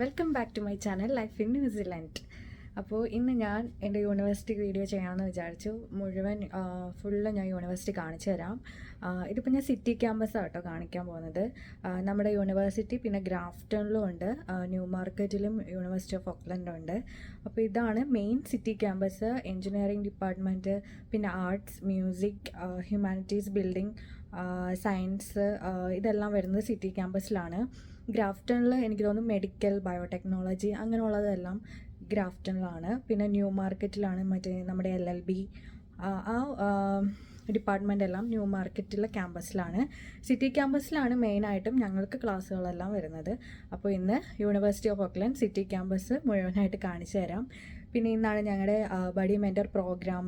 Welcome back to my channel life in New Zealand അപ്പോൾ ഇന്ന് ഞാൻ എന്റെ യൂണിവേഴ്സിറ്റി വീഡിയോ ചെയ്യാമെന്ന് വിചാരിച്ചു. മുഴുവൻ ഫുള്ള് ഞാൻ യൂണിവേഴ്സിറ്റി കാണിച്ചു തരാം. ഇതിപ്പോൾ ഞാൻ സിറ്റി ക്യാമ്പസാണ് കേട്ടോ കാണിക്കാൻ പോകുന്നത്. നമ്മുടെ യൂണിവേഴ്സിറ്റി പിന്നെ ഗ്രാഫ്റ്റണിലും ഉണ്ട്. ന്യൂ മാർക്കറ്റിലും യൂണിവേഴ്സിറ്റി ഓഫ് ഓക്ലൻഡും ഉണ്ട്. അപ്പോൾ ഇതാണ് main city campus engineering department പിന്നെ arts music humanities building science ഇതെല്ലാം വരുന്നത് സിറ്റി ക്യാമ്പസിലാണ് ഗ്രാഫ്റ്റണിൽ എനിക്ക് തോന്നുന്നു മെഡിക്കൽ ബയോടെക്നോളജി അങ്ങനെയുള്ളതെല്ലാം ഗ്രാഫ്റ്റണിലാണ്. പിന്നെ ന്യൂ മാർക്കറ്റിലാണ് മറ്റേ നമ്മുടെ എൽ എൽ ബി ആ ഡിപ്പാർട്ട്മെന്റ് എല്ലാം ന്യൂ മാർക്കറ്റിലെ ക്യാമ്പസിലാണ്. സിറ്റി ക്യാമ്പസിലാണ് മെയിനായിട്ടും ഞങ്ങൾക്ക് ക്ലാസ്സുകളെല്ലാം വരുന്നത്. അപ്പോൾ ഇന്ന് university of Auckland city campus മുഴുവനായിട്ട് കാണിച്ചു തരാം പിന്നെ ഇന്നാണ് ഞങ്ങളുടെ ബഡി മെന്റർ പ്രോഗ്രാം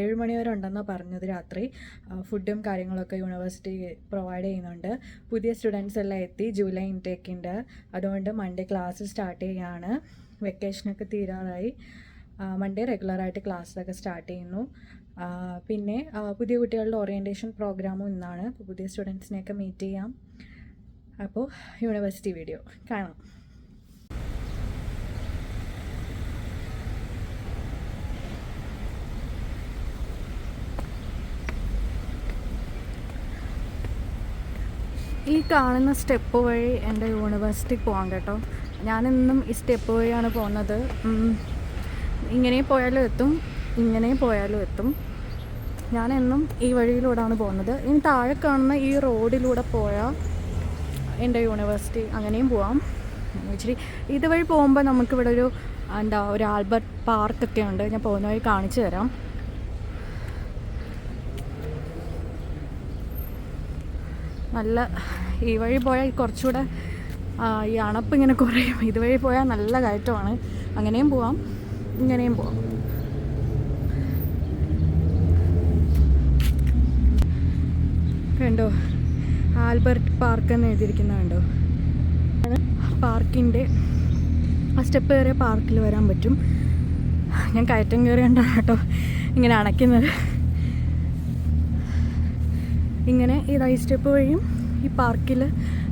ഏഴ് മണി വരെ ഉണ്ടെന്ന് പറഞ്ഞത് രാത്രി. ഫുഡും കാര്യങ്ങളൊക്കെ യൂണിവേഴ്സിറ്റി പ്രൊവൈഡ് ചെയ്യുന്നുണ്ട്. പുതിയ സ്റ്റുഡൻസ് എല്ലാം എത്തി ജൂലൈ ഇൻടേക്ക് ഉണ്ട് അതുകൊണ്ട് മൺഡേ ക്ലാസ് സ്റ്റാർട്ട് ചെയ്യുകയാണ് വെക്കേഷനൊക്കെ തീരാറായി. മൺഡേ റെഗുലറായിട്ട് ക്ലാസ്സൊക്കെ സ്റ്റാർട്ട് ചെയ്യുന്നു. പിന്നെ പുതിയ കുട്ടികളുടെ ഓറിയന്റേഷൻ പ്രോഗ്രാമും ഇന്നാണ്. പുതിയ സ്റ്റുഡൻസിനെയൊക്കെ മീറ്റ് ചെയ്യാം. അപ്പോൾ യൂണിവേഴ്സിറ്റി വീഡിയോ കാണാം. ഈ കാണുന്ന സ്റ്റെപ്പ് വഴി എന്റെ യൂണിവേഴ്സിറ്റി പോകാം കേട്ടോ. ഞാനിന്നും ഈ സ്റ്റെപ്പ് വഴിയാണ് പോകുന്നത്. ഇങ്ങനെ പോയാലും എത്തും ഇങ്ങനെ പോയാലും എത്തും. ഞാനെന്നും ഈ വഴിയിലൂടെയാണ് പോകുന്നത്. ഇനി താഴെ കാണുന്ന ഈ റോഡിലൂടെ പോയാൽ എന്റെ യൂണിവേഴ്സിറ്റി അങ്ങനെയും പോവാം. ഇച്ചിരി ഇതുവഴി പോകുമ്പോൾ നമുക്കിവിടെ ഒരു എന്താ ഒരു ആൽബർട്ട് പാർക്കൊക്കെ ഉണ്ട്. ഞാൻ പോകുന്ന വഴി കാണിച്ചു തരാം. നല്ല ഈ വഴി പോയാൽ കുറച്ചുകൂടെ ഈ അണപ്പ് ഇങ്ങനെ കുറയും. ഇതുവഴി പോയാൽ നല്ല കയറ്റമാണ്. അങ്ങനെയും പോവാം. ഇങ്ങനെയും പോവാം. കണ്ടോ? ആൽബർട്ട് പാർക്ക് എന്ന് എഴുതിയിരിക്കുന്ന കണ്ടോ? പാർക്കിന്റെ ആ സ്റ്റെപ്പ് കയറിയ പാർക്കിൽ വരാൻ പറ്റും. ഞാൻ കയറ്റം കയറി കണ്ടാണ് കേട്ടോ ഇങ്ങനെ അണയ്ക്കുന്നത്. ഇങ്ങനെ ഈ റൈ സ്റ്റെപ്പ് വഴിയും ഈ പാർക്കിൽ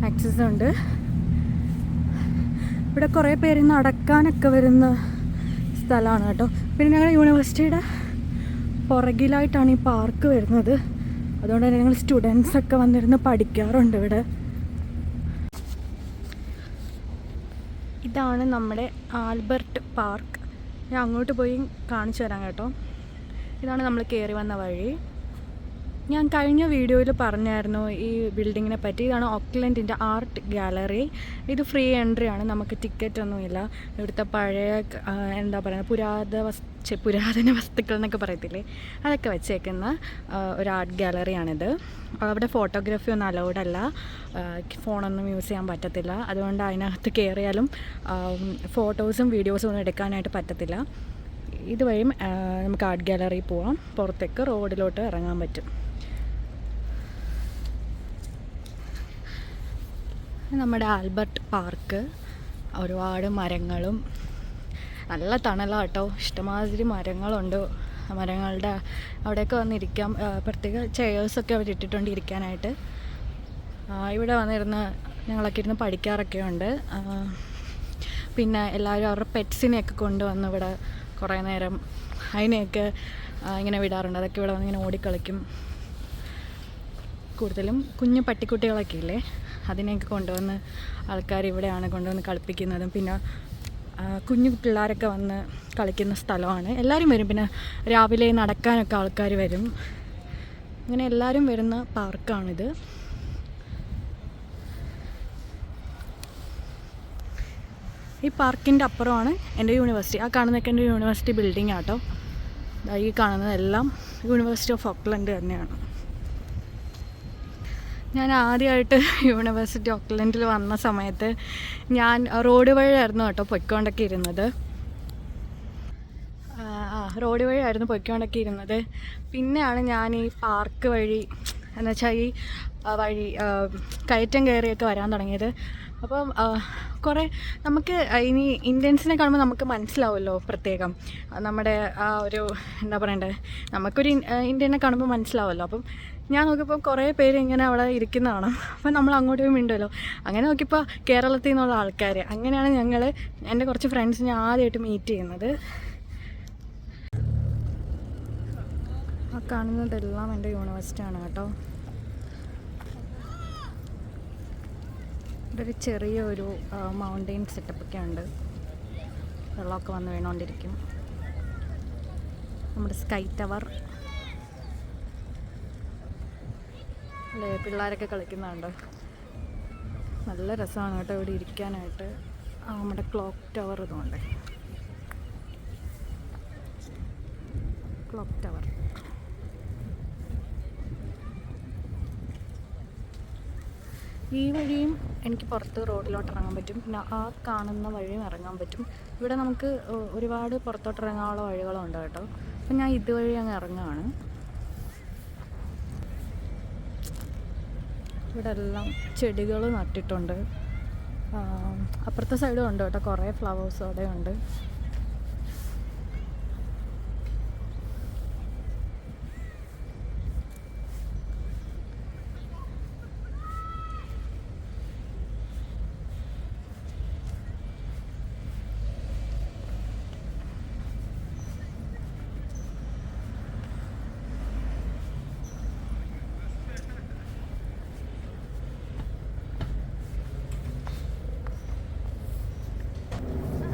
ആക്സസ് ഉണ്ട്. ഇവിടെ കുറേ പേര് നടക്കാനൊക്കെ വരുന്ന സ്ഥലമാണ് കേട്ടോ. പിന്നെ ഞങ്ങളുടെ യൂണിവേഴ്സിറ്റിയുടെ പുറകിലായിട്ടാണ് ഈ പാർക്ക് വരുന്നത്. അതുകൊണ്ട് തന്നെ ഞങ്ങൾ സ്റ്റുഡൻസൊക്കെ വന്നിരുന്ന് പഠിക്കാറുണ്ട് ഇവിടെ. ഇതാണ് നമ്മുടെ ആൽബർട്ട് പാർക്ക്. ഞാൻ അങ്ങോട്ട് പോയി കാണിച്ചു തരാം കേട്ടോ. ഇതാണ് നമ്മൾ കയറി വന്ന വഴി. ഞാൻ കഴിഞ്ഞ വീഡിയോയിൽ പറഞ്ഞായിരുന്നു ഈ ബിൽഡിങ്ങിനെ പറ്റി. ഇതാണ് ഓക്ലൻഡിന്റെ ആർട്ട് ഗാലറി. ഇത് ഫ്രീ എൻട്രി ആണ്. നമുക്ക് ടിക്കറ്റ് ഒന്നുമില്ല. ഇവിടുത്തെ പഴയ എന്താ പറയുക പുരാത വസ്തു പുരാതന വസ്തുക്കൾ എന്നൊക്കെ പറയത്തില്ലേ? അതൊക്കെ വെച്ചേക്കുന്ന ഒരു ആർട്ട് ഗാലറിയാണിത്. അവിടെ ഫോട്ടോഗ്രാഫി ഒന്നും അലൗഡ് അല്ല. ഫോണൊന്നും യൂസ് ചെയ്യാൻ പറ്റത്തില്ല. അതുകൊണ്ട് അതിനകത്ത് കയറിയാലും ഫോട്ടോസും വീഡിയോസും ഒന്നും എടുക്കാനായിട്ട് പറ്റത്തില്ല. ഇതുവഴിയും നമുക്ക് ആർട്ട് ഗാലറി പോവാം. പുറത്തേക്ക് റോഡിലോട്ട് ഇറങ്ങാൻ പറ്റും. നമ്മുടെ ആൽബർട്ട് പാർക്ക്. ഒരുപാട് മരങ്ങളും. നല്ല തണലാട്ടോ. ഇഷ്ടമാതിരി മരങ്ങളുണ്ട്. മരങ്ങളുടെ അവിടെയൊക്കെ വന്നിരിക്കാം. പ്രത്യേക ചെയേഴ്സൊക്കെ അവർ ഇട്ടിട്ടുണ്ട് ഇരിക്കാനായിട്ട്. ഇവിടെ വന്നിരുന്ന് ഞങ്ങളൊക്കെ ഇരുന്ന് പഠിക്കാറൊക്കെ ഉണ്ട്. പിന്നെ എല്ലാവരും അവരുടെ പെറ്റ്സിനെയൊക്കെ കൊണ്ടുവന്ന് ഇവിടെ കുറേ നേരം അതിനെയൊക്കെ ഇങ്ങനെ വിടാറുണ്ട്. അതൊക്കെ ഇവിടെ വന്ന് ഇങ്ങനെ ഓടിക്കളിക്കും. കൂടുതലും കുഞ്ഞു പട്ടിക്കുട്ടികളൊക്കെ ഇല്ലേ? അതിനെയൊക്കെ കൊണ്ടുവന്ന് ആൾക്കാർ ഇവിടെയാണ് കൊണ്ടുവന്ന് കളിപ്പിക്കുന്നതും. പിന്നെ കുഞ്ഞു പിള്ളേരൊക്കെ വന്ന് കളിക്കുന്ന സ്ഥലമാണ്. എല്ലാവരും വരും. പിന്നെ രാവിലെ നടക്കാനൊക്കെ ആൾക്കാർ വരും. അങ്ങനെ എല്ലാവരും വരുന്ന പാർക്കാണിത്. ഈ പാർക്കിന്റെ അപ്പുറമാണ് എന്റെ യൂണിവേഴ്സിറ്റി. ആ കാണുന്നൊക്കെ എന്റെ യൂണിവേഴ്സിറ്റി ബിൽഡിംഗ് ആട്ടോ ഈ കാണുന്നതെല്ലാം യൂണിവേഴ്സിറ്റി ഓഫ് ഓക്ലൻഡ് തന്നെയാണ്. ഞാൻ ആദ്യമായിട്ട് യൂണിവേഴ്സിറ്റി ഓക്ലൻഡിൽ വന്ന സമയത്ത് ഞാൻ റോഡ് വഴിയായിരുന്നു കേട്ടോ പൊയ്ക്കൊണ്ടൊക്കെ ഇരുന്നത്. ആ റോഡ് വഴിയായിരുന്നു പൊയ്ക്കൊണ്ടൊക്കെ ഇരുന്നത്. പിന്നെയാണ് ഞാൻ ഈ പാർക്ക് വഴി എന്നുവെച്ചാൽ ഈ വഴി കയറ്റം കയറിയൊക്കെ വരാൻ തുടങ്ങിയത്. അപ്പം കുറേ നമുക്ക് ഇനി ഇന്ത്യൻസിനെ കാണുമ്പോൾ നമുക്ക് മനസ്സിലാവുമല്ലോ പ്രത്യേകം. നമ്മുടെ ആ ഒരു എന്താ പറയണ്ടേ? നമുക്കൊരു ഇന്ത്യനെ കാണുമ്പോൾ മനസ്സിലാവുമല്ലോ. അപ്പം ഞാൻ നോക്കിയപ്പോൾ കുറേ പേര് ഇങ്ങനെ അവിടെ ഇരിക്കുന്നതാണ്. അപ്പം നമ്മൾ അങ്ങോട്ട് മിണ്ടുമല്ലോ അങ്ങനെ നോക്കിയപ്പോൾ കേരളത്തിൽ നിന്നുള്ള ആൾക്കാർ അങ്ങനെയാണ് ഞങ്ങൾ എന്റെ കുറച്ച് ഫ്രണ്ട്സ് ഞാൻ ആദ്യമായിട്ട് മീറ്റ് ചെയ്യുന്നത്. ആ കാണുന്നതെല്ലാം എന്റെ യൂണിവേഴ്സിറ്റിയാണ് കേട്ടോ. ഇവിടെ ഒരു ചെറിയ ഒരു മൗണ്ടെയിൻ സെറ്റപ്പൊക്കെ ഉണ്ട്. വെള്ളമൊക്കെ വന്ന് വീണുകൊണ്ടിരിക്കും നമ്മുടെ സ്കൈ ടവർ അല്ലേ പിള്ളേരൊക്കെ കളിക്കുന്നുണ്ട്? നല്ല രസമാണ് കേട്ടോ ഇവിടെ ഇരിക്കാനായിട്ട്. നമ്മുടെ ക്ലോക്ക് ടവർ ഇതുകൊണ്ട് ക്ലോക്ക് ടവർ. ഈ വഴിയും എനിക്ക് പുറത്ത് റോഡിലോട്ട് ഇറങ്ങാൻ പറ്റും. പിന്നെ ആ കാണുന്ന വഴിയും ഇറങ്ങാൻ പറ്റും. ഇവിടെ നമുക്ക് ഒരുപാട് പുറത്തോട്ട് ഇറങ്ങാനുള്ള വഴികളുണ്ട് കേട്ടോ. അപ്പം ഞാൻ ഇതുവഴി അങ്ങ് ഇറങ്ങുകയാണ് ഇവിടെ എല്ലാം ചെടികൾ നട്ടിട്ടുണ്ട്. അപ്പുറത്തെ സൈഡും ഉണ്ട് കേട്ടോ. കുറേ ഫ്ലവേഴ്സ് അവിടെ ഉണ്ട്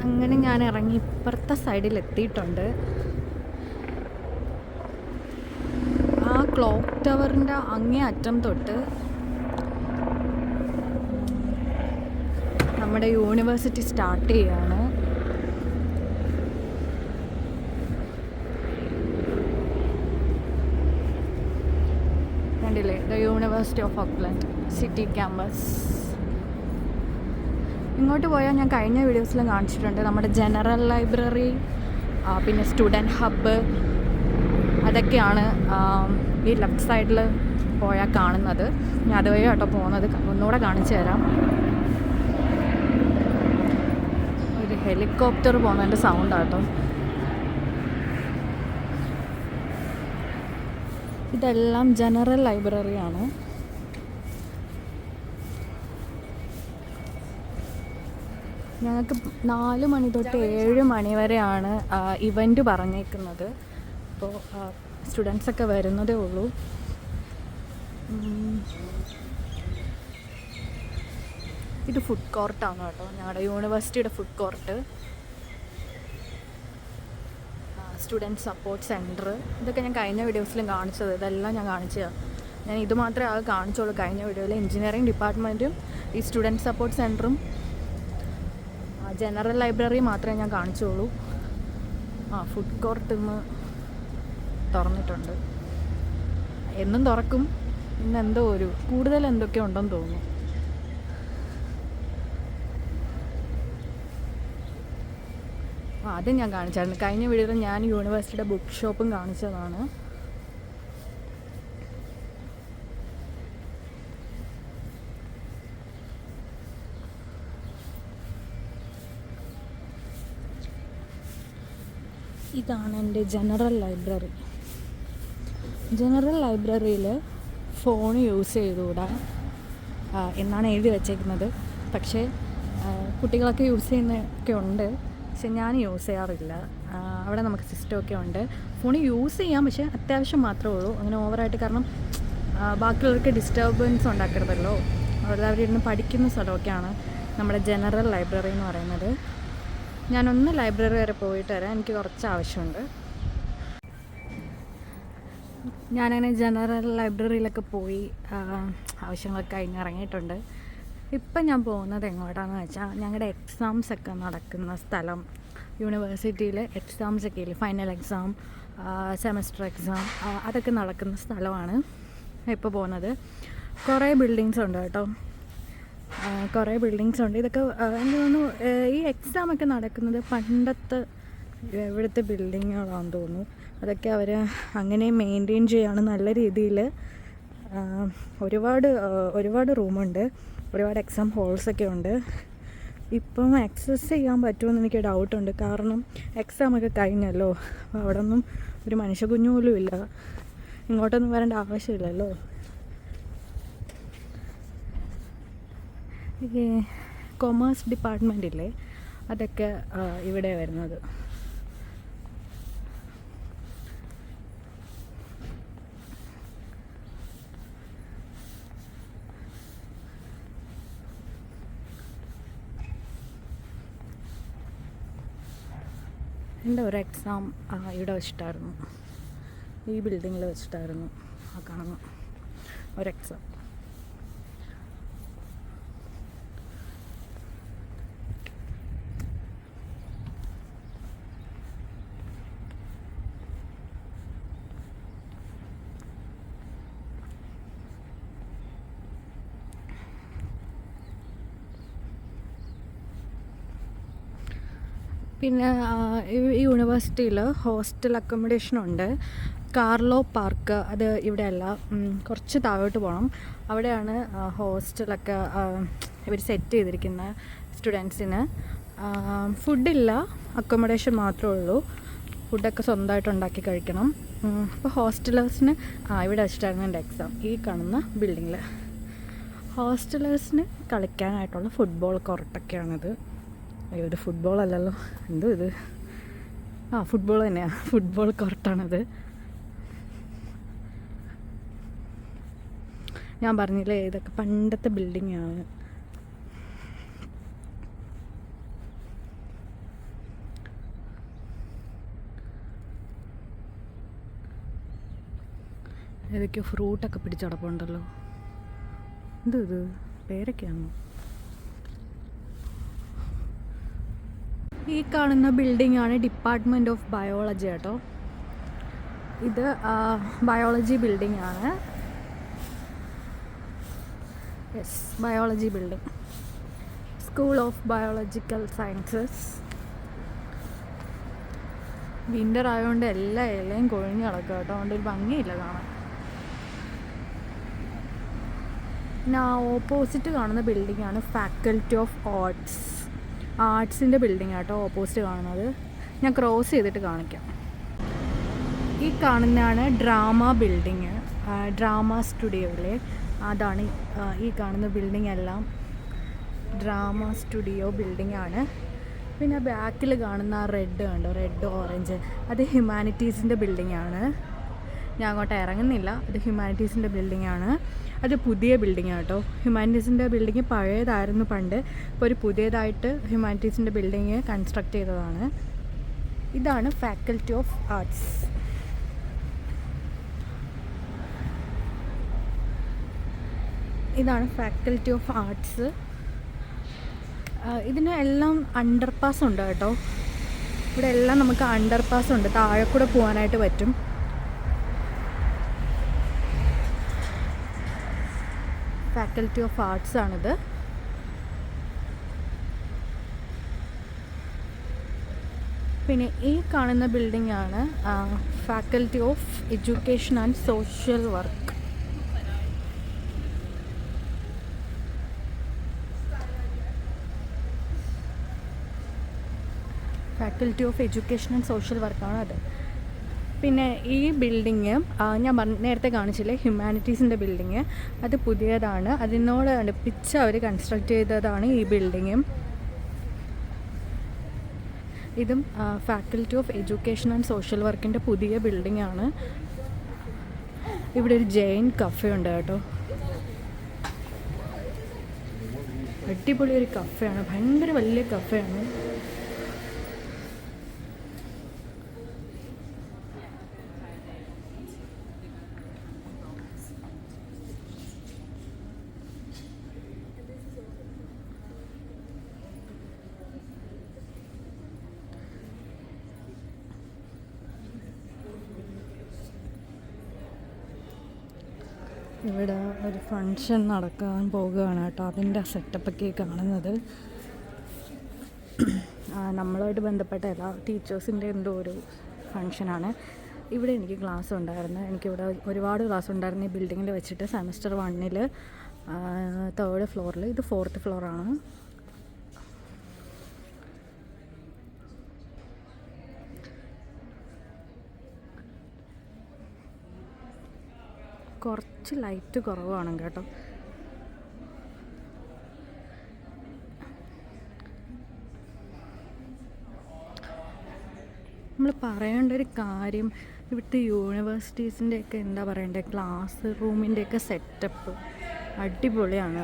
അങ്ങനെ ഞാൻ ഇറങ്ങി ഇപ്പുറത്തെ സൈഡിൽ എത്തിയിട്ടുണ്ട് ആ ക്ലോക്ക് ടവറിന്റെ അങ്ങേ അറ്റം തൊട്ട് നമ്മുടെ യൂണിവേഴ്സിറ്റി സ്റ്റാർട്ട് ചെയ്യാണ്. കണ്ടില്ലേ? The university of Auckland city campus. ഇങ്ങോട്ട് പോയാൽ ഞാൻ കഴിഞ്ഞ വീഡിയോസിലും കാണിച്ചിട്ടുണ്ട്. നമ്മുടെ ജനറൽ ലൈബ്രറി പിന്നെ സ്റ്റുഡന്റ് ഹബ്ബ് അതൊക്കെയാണ് ഈ ലെഫ്റ്റ് സൈഡിൽ പോയാൽ കാണുന്നത്. ഞാൻ അതുവഴി കേട്ടോ പോകുന്നത്. ഒന്നുകൂടെ കാണിച്ചു തരാം. ഒരു ഹെലികോപ്റ്റർ പോകുന്നതിന്റെ സൗണ്ട് കേട്ടോ. ഇതെല്ലാം ജനറൽ ലൈബ്രറിയാണ്. ഞങ്ങൾക്ക് നാല് മണി തൊട്ട് ഏഴ് മണി വരെയാണ് ഇവന്റ് പറഞ്ഞേക്കുന്നത്. അപ്പോൾ സ്റ്റുഡൻസൊക്കെ വരുന്നതേ ഉള്ളൂ. ഇത് ഫുഡ് കോർട്ടാണ് കേട്ടോ. ഞങ്ങളുടെ യൂണിവേഴ്സിറ്റിയുടെ food court student support centre ഇതൊക്കെ ഞാൻ കഴിഞ്ഞ വീഡിയോസിലും കാണിച്ചത്. ഇതെല്ലാം ഞാൻ കാണിച്ചതാണ് ഞാൻ ഇത് മാത്രമേ ആകെ കാണിച്ചുള്ളൂ. കഴിഞ്ഞ വീഡിയോയിൽ എഞ്ചിനീയറിംഗ് ഡിപ്പാർട്ട്മെന്റും ഈ സ്റ്റുഡന്റ് സപ്പോർട്ട് സെന്ററും ജനറൽ ലൈബ്രറി മാത്രമേ ഞാൻ കാണിച്ചുള്ളൂ. ആ ഫുഡ് കോർട്ട് ഇന്ന് തുറന്നിട്ടുണ്ട്. എന്നും തുറക്കും. ഇന്ന് എന്തോ ഒരു കൂടുതൽ എന്തൊക്കെ ഉണ്ടെന്ന് തോന്നുന്നു. ആ അത് ഞാൻ കാണിച്ചായിരുന്നു. കഴിഞ്ഞ വീഡിയോയിൽ ഞാൻ യൂണിവേഴ്സിറ്റിയുടെ ബുക്ക് ഷോപ്പും കാണിച്ചതാണ്. ഇതാണ് എന്റെ ജനറൽ ലൈബ്രറി. ജനറൽ ലൈബ്രറിയിൽ ഫോൺ യൂസ് ചെയ്തുകൂടാ. എന്നാണ് എഴുതി വച്ചേക്കുന്നത്. പക്ഷേ കുട്ടികളൊക്കെ യൂസ് ചെയ്യുന്നൊക്കെ ഉണ്ട്. പക്ഷെ ഞാൻ യൂസ് ചെയ്യാറില്ല. അവിടെ നമുക്ക് സിസ്റ്റമൊക്കെ ഉണ്ട്. ഫോൺ യൂസ് ചെയ്യാം പക്ഷേ അത്യാവശ്യം മാത്രമേ ഉള്ളൂ. അങ്ങനെ ഓവറായിട്ട് കാരണം ബാക്കിയുള്ളവർക്ക് ഡിസ്റ്റർബൻസ് ഉണ്ടാക്കരുതല്ലോ. അവിടെ അവരിരുന്ന് പഠിക്കുന്ന സ്ഥലമൊക്കെയാണ് നമ്മുടെ ജനറൽ ലൈബ്രറി എന്ന് പറയുന്നത്. ഞാനൊന്ന് ലൈബ്രറി വരെ പോയിട്ട് വരാം. എനിക്ക് കുറച്ച് ആവശ്യമുണ്ട്. ഞാനങ്ങനെ ജനറൽ ലൈബ്രറിയിലൊക്കെ പോയി ആവശ്യങ്ങളൊക്കെ കഴിഞ്ഞ് ഇറങ്ങിയിട്ടുണ്ട് ഇപ്പം ഞാൻ പോകുന്നത് എങ്ങോട്ടാണെന്ന് വെച്ചാൽ ഞങ്ങളുടെ എക്സാംസ് ഒക്കെ നടക്കുന്ന സ്ഥലം യൂണിവേഴ്സിറ്റിയിൽ എക്സാംസ് ഒക്കെ ഇല്ലേ? ഫൈനൽ എക്സാം സെമസ്റ്റർ എക്സാം അതൊക്കെ നടക്കുന്ന സ്ഥലമാണ് ഇപ്പോൾ പോകുന്നത്. കുറേ ബിൽഡിങ്സ് ഉണ്ട് കേട്ടോ. കുറേ ബിൽഡിങ്സ് ഉണ്ട്. ഇതൊക്കെ എനിക്ക് തോന്നുന്നു ഈ എക്സാം ഒക്കെ നടക്കുന്നത് പണ്ടത്തെ ഇവിടുത്തെ ബിൽഡിങ്ങുകളാണെന്ന് തോന്നുന്നു. അതൊക്കെ അവർ അങ്ങനെ മെയിന്റെയിൻ ചെയ്യാണ് നല്ല രീതിയിൽ. ഒരുപാട് ഒരുപാട് റൂമുണ്ട് ഒരുപാട് എക്സാം ഹോൾസൊക്കെ ഉണ്ട്. ഇപ്പം ആക്സസ് ചെയ്യാൻ പറ്റുമെന്ന് എനിക്ക് ഡൗട്ടുണ്ട് കാരണം എക്സാം ഒക്കെ കഴിഞ്ഞല്ലോ. അപ്പോൾ അവിടെ ഒന്നും ഒരു മനുഷ്യ കുഞ്ഞു പോലും ഇല്ല ഇങ്ങോട്ടൊന്നും വരേണ്ട ആവശ്യമില്ലല്ലോ. ഈ കൊമേഴ്സ് ഡിപ്പാർട്ട്മെന്റ് അതൊക്കെ ഇവിടെ വരുന്നത്. എന്റെ ഒരു എക്സാം ഇവിടെ വെച്ചിട്ടായിരുന്നു. ഈ ബിൽഡിങ്ങിൽ വെച്ചിട്ടായിരുന്നു. ആ കാണുന്ന. ഒരു എക്സാം പിന്നെ ഈ യൂണിവേഴ്സിറ്റിയിൽ ഹോസ്റ്റൽ അക്കോമഡേഷൻ ഉണ്ട്. കാർലോ പാർക്ക് അത് ഇവിടെയല്ല. കുറച്ച് താഴോട്ട് പോകണം അവിടെയാണ് ഹോസ്റ്റലൊക്കെ ഇവർ സെറ്റ് ചെയ്തിരിക്കുന്ന സ്റ്റുഡൻസിന് ഫുഡില്ല അക്കോമഡേഷൻ മാത്രമേ ഉള്ളൂ. ഫുഡൊക്കെ സ്വന്തമായിട്ട് ഉണ്ടാക്കി കഴിക്കണം. അപ്പോൾ ഹോസ്റ്റലേഴ്സിന് ആ ഇവിടെ വെച്ചിട്ടായിരുന്നു എന്റെ എക്സാം ഈ കാണുന്ന ബിൽഡിങ്ങിൽ ഹോസ്റ്റലേഴ്സിന് കളിക്കാനായിട്ടുള്ള ഫുട്ബോൾ കോർട്ടൊക്കെയാണിത് അയ്യോ ഇത് ഫുട്ബോൾ അല്ലല്ലോ. എന്തോ ഇത്? ആ ഫുട്ബോൾ തന്നെയാണ് ഫുട്ബോൾ കോർട്ടാണത് ഞാൻ പറഞ്ഞില്ലേ ഇതൊക്കെ പണ്ടത്തെ ബിൽഡിംഗ് ആണ്. ഏതൊക്കെയോ ഫ്രൂട്ടൊക്കെ പിടിച്ചടപ്പുണ്ടല്ലോ എന്തോ ഇത്? പേരൊക്കെയാണോ? ഈ കാണുന്ന ബിൽഡിംഗ് ആണ് ഡിപ്പാർട്ട്മെന്റ് ഓഫ് ബയോളജി കേട്ടോ. ഇത് ബയോളജി ബിൽഡിംഗ് ആണ്. Yes biology building school of biological sciences winter ആയതുകൊണ്ട് എല്ലാ ഇലയും കൊഴിഞ്ഞ് കിടക്കുക കേട്ടോ. അതുകൊണ്ട് ഒരു ഭംഗിയില്ല കാണാൻ. പിന്നെ ആ ഓപ്പോസിറ്റ് കാണുന്ന ബിൽഡിംഗ് ആണ് ഫാക്കൽറ്റി ഓഫ് ആർട്സ് ആർട്സിന്റെ ബിൽഡിംഗ് ആട്ടോ ഓപ്പോസിറ്റ് കാണുന്നത്. ഞാൻ ക്രോസ് ചെയ്തിട്ട് കാണിക്കാം. ഈ കാണുന്നതാണ് ഡ്രാമ ബിൽഡിങ്. ഡ്രാമ സ്റ്റുഡിയോയിലെ അതാണ് ഈ- കാണുന്ന ബിൽഡിംഗ് എല്ലാം. ഡ്രാമ സ്റ്റുഡിയോ ബിൽഡിംഗ് ആണ്. പിന്നെ ബാക്കിൽ കാണുന്ന റെഡ് കണ്ടോ? Red orange. അത് ഹ്യൂമാനിറ്റീസിന്റെ ബിൽഡിംഗ് ആണ്. ഞാൻ അങ്ങോട്ട് ഇറങ്ങുന്നില്ല. അത് ഹ്യൂമാനിറ്റീസിന്റെ ബിൽഡിംഗ് ആണ്. അത് പുതിയ ബിൽഡിംഗ് കേട്ടോ ഹ്യൂമാനിറ്റീസിന്റെ ബിൽഡിംഗ് പഴയതായിരുന്നു പണ്ട്. ഇപ്പോൾ ഒരു പുതിയതായിട്ട് ഹ്യൂമാനിറ്റീസിന്റെ ബിൽഡിംഗ് കൺസ്ട്രക്ട് ചെയ്തതാണ്. ഇതാണ് ഫാക്കൽറ്റി ഓഫ് ആർട്സ് ഇതാണ് ഫാക്കൽറ്റി ഓഫ് ആർട്സ് ഇതിന് എല്ലാം അണ്ടർ പാസ് ഉണ്ട് കേട്ടോ. ഇവിടെ എല്ലാം നമുക്ക് അണ്ടർ പാസ് ഉണ്ട്. താഴെ കൂടെ പോകാനായിട്ട് പറ്റും. ഫാക്കൽറ്റി ഓഫ് ആർട്സ് ആണിത്. പിന്നെ ഈ കാണുന്ന ബിൽഡിംഗ് ആണ് faculty of education and social work faculty of education and social വർക്കാണ് അത്. പിന്നെ ഈ ബിൽഡിങ് ഞാൻ നേരത്തെ കാണിച്ചില്ലേ ഹ്യൂമാനിറ്റീസിന്റെ ബിൽഡിങ് അത് പുതിയതാണ്. അതിനോട് അടുപ്പിച്ച് അവർ കൺസ്ട്രക്ട് ചെയ്തതാണ് ഈ ബിൽഡിങ്ങും ഇതും faculty of education and social വർക്കിന്റെ പുതിയ ബിൽഡിംഗ് ആണ്. ഇവിടെ ഒരു ജെയിൻ കഫേ ഉണ്ട് കേട്ടോ. അടിപൊളി ഒരു ആണ്. ഭയങ്കര വലിയ കഫേയാണ് ഇവിടെ ഒരു ഫങ്ഷൻ നടക്കാൻ പോകുകയാണ് കേട്ടോ. അതിന്റെ സെറ്റപ്പൊക്കെ കാണുന്നത്. നമ്മളുമായിട്ട് ബന്ധപ്പെട്ട എല്ലാ ടീച്ചേഴ്സിന്റെ എന്തോ ഒരു ഫങ്ഷനാണ് ഇവിടെ എനിക്ക് ക്ലാസ് ഉണ്ടായിരുന്നു. എനിക്കിവിടെ ഒരുപാട് ക്ലാസ് ഉണ്ടായിരുന്നു. ഈ ബിൽഡിങ്ങിൽ വെച്ചിട്ട് സെമസ്റ്റർ വണ്ണിൽ തേർഡ് ഫ്ലോറിൽ ഇത് ഫോർത്ത് ഫ്ലോറാണ് കുറച്ച് ലൈറ്റ് കുറവാണ് കേട്ടോ. നമ്മൾ പറയേണ്ട ഒരു കാര്യം ഇവിടുത്തെ യൂണിവേഴ്സിറ്റീസിന്റെയൊക്കെ എന്താ പറയണ്ടേ ക്ലാസ് റൂമിന്റെയൊക്കെ സെറ്റപ്പ് അടിപൊളിയാണ്.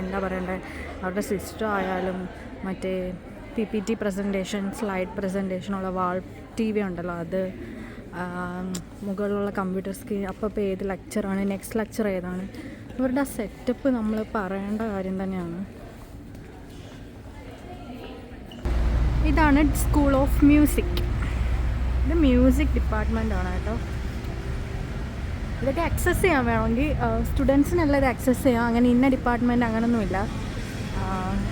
എന്താ പറയണ്ടേ അവരുടെ സിസ്റ്റം ആയാലും മറ്റേ P P T presentation slide പ്രസന്റേഷനുള്ള wall T V ഉണ്ടല്ലോ അത് മുകളിലുള്ള കമ്പ്യൂട്ടർ സ്ക്രീൻ അപ്പോൾ ഇപ്പോൾ ഏത് ലെക്ചറാണ് നെക്സ്റ്റ് ലെക്ചർ ഏതാണ്? ഇവരുടെ ആ സെറ്റപ്പ് നമ്മൾ പറയേണ്ട കാര്യം തന്നെയാണ്. ഇതാണ് സ്കൂൾ ഓഫ് മ്യൂസിക് ഇത് മ്യൂസിക് ഡിപ്പാർട്ട്മെന്റ് ആണ് കേട്ടോ. ഇതൊക്കെ ആക്സസ് ചെയ്യാൻ വേണമെങ്കിൽ സ്റ്റുഡൻസിനെല്ലാം ഇത് ആക്സസ് ചെയ്യാം. അങ്ങനെ ഇന്ന ഡിപ്പാർട്ട്മെന്റ് അങ്ങനെയൊന്നുമില്ല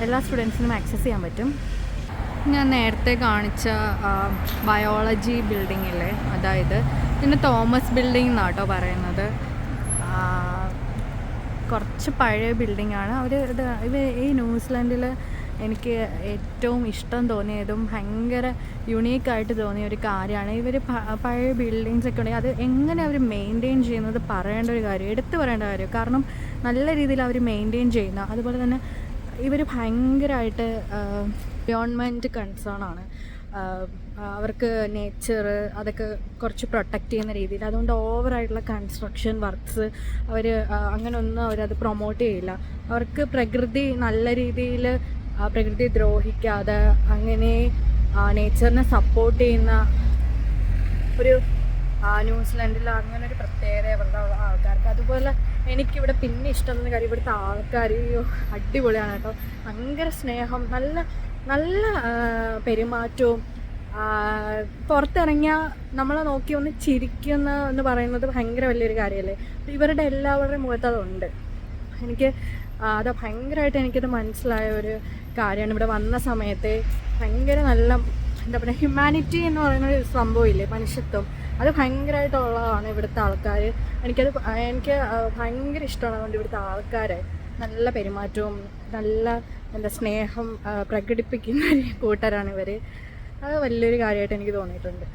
എല്ലാ സ്റ്റുഡൻസിനും ആക്സസ് ചെയ്യാൻ പറ്റും. ഞാൻ നേരത്തെ കാണിച്ച ബയോളജി ബിൽഡിംഗ് അതായത് പിന്നെ തോമസ് ബിൽഡിംഗ് എന്നാട്ടോ പറയുന്നത്. കുറച്ച് പഴയ ബിൽഡിംഗ് ആണ്. അവർ ഇത് ഇവ ഈ ന്യൂസിലാൻഡിൽ എനിക്ക് ഏറ്റവും ഇഷ്ടം തോന്നിയതും ഭയങ്കര യുണീക്കായിട്ട് തോന്നിയ ഒരു കാര്യമാണ്. ഇവർ പഴയ ബിൽഡിങ്സ് ഒക്കെ ഉണ്ടെങ്കിൽ അത് എങ്ങനെ അവർ മെയിന്റെയിൻ ചെയ്യുന്നത് പറയേണ്ട ഒരു കാര്യം എടുത്തു പറയേണ്ട കാര്യം. കാരണം നല്ല രീതിയിൽ അവർ മെയിന്റെയിൻ ചെയ്യുന്ന അതുപോലെ തന്നെ ഇവർ ഭയങ്കരമായിട്ട് ഗവൺമെന്റ് കൺസേൺ ആണ്. അവർക്ക് നേച്ചർ അതൊക്കെ കുറച്ച് പ്രൊട്ടക്റ്റ് ചെയ്യുന്ന രീതിയിൽ. അതുകൊണ്ട് ഓവറായിട്ടുള്ള കൺസ്ട്രക്ഷൻ വർക്ക്സ് അവർ അങ്ങനെയൊന്നും അവരത് പ്രൊമോട്ട് ചെയ്യില്ല. അവർക്ക് പ്രകൃതി നല്ല രീതിയിൽ പ്രകൃതി ദ്രോഹിക്കാതെ അങ്ങനെ നേച്ചറിനെ സപ്പോർട്ട് ചെയ്യുന്ന ഒരു ന്യൂസിലൻഡിൽ അങ്ങനെ ഒരു പ്രത്യേകത ഇവരുടെ ആൾക്കാർക്ക്. അതുപോലെ എനിക്കിവിടെ പിന്നെ ഇഷ്ടമുള്ള കാര്യം ഇവിടുത്തെ ആൾക്കാർ അടിപൊളിയാണ് കേട്ടോ. ഭയങ്കര സ്നേഹം നല്ല നല്ല പെരുമാറ്റവും പുറത്തിറങ്ങിയാൽ നമ്മളെ നോക്കി ഒന്ന് ചിരിക്കുന്ന എന്ന് പറയുന്നത് ഭയങ്കര വലിയൊരു കാര്യമല്ലേ? ഇവരുടെ എല്ലാവരുടെയും മുഖത്ത് അതുണ്ട്. എനിക്ക് അത് ഭയങ്കരമായിട്ട് എനിക്കത് മനസ്സിലായ ഒരു കാര്യമാണ്. ഇവിടെ വന്ന സമയത്തെ ഭയങ്കര നല്ല എന്താ പറയുക ഹ്യൂമാനിറ്റി എന്ന് പറയുന്ന ഒരു സംഭവമില്ലേ മനുഷ്യത്വം? അത് ഭയങ്കരമായിട്ടുള്ളതാണ് ഇവിടുത്തെ ആൾക്കാർ എനിക്കത് എനിക്ക് ഭയങ്കര ഇഷ്ടമാണ് അതുകൊണ്ട് ഇവിടുത്തെ ആൾക്കാരെ. നല്ല പെരുമാറ്റവും നല്ല എന്താ സ്നേഹം പ്രകടിപ്പിക്കുന്ന കൂട്ടരാണ് ഇവർ അത് വലിയൊരു കാര്യമായിട്ട് എനിക്ക് തോന്നിയിട്ടുണ്ട്.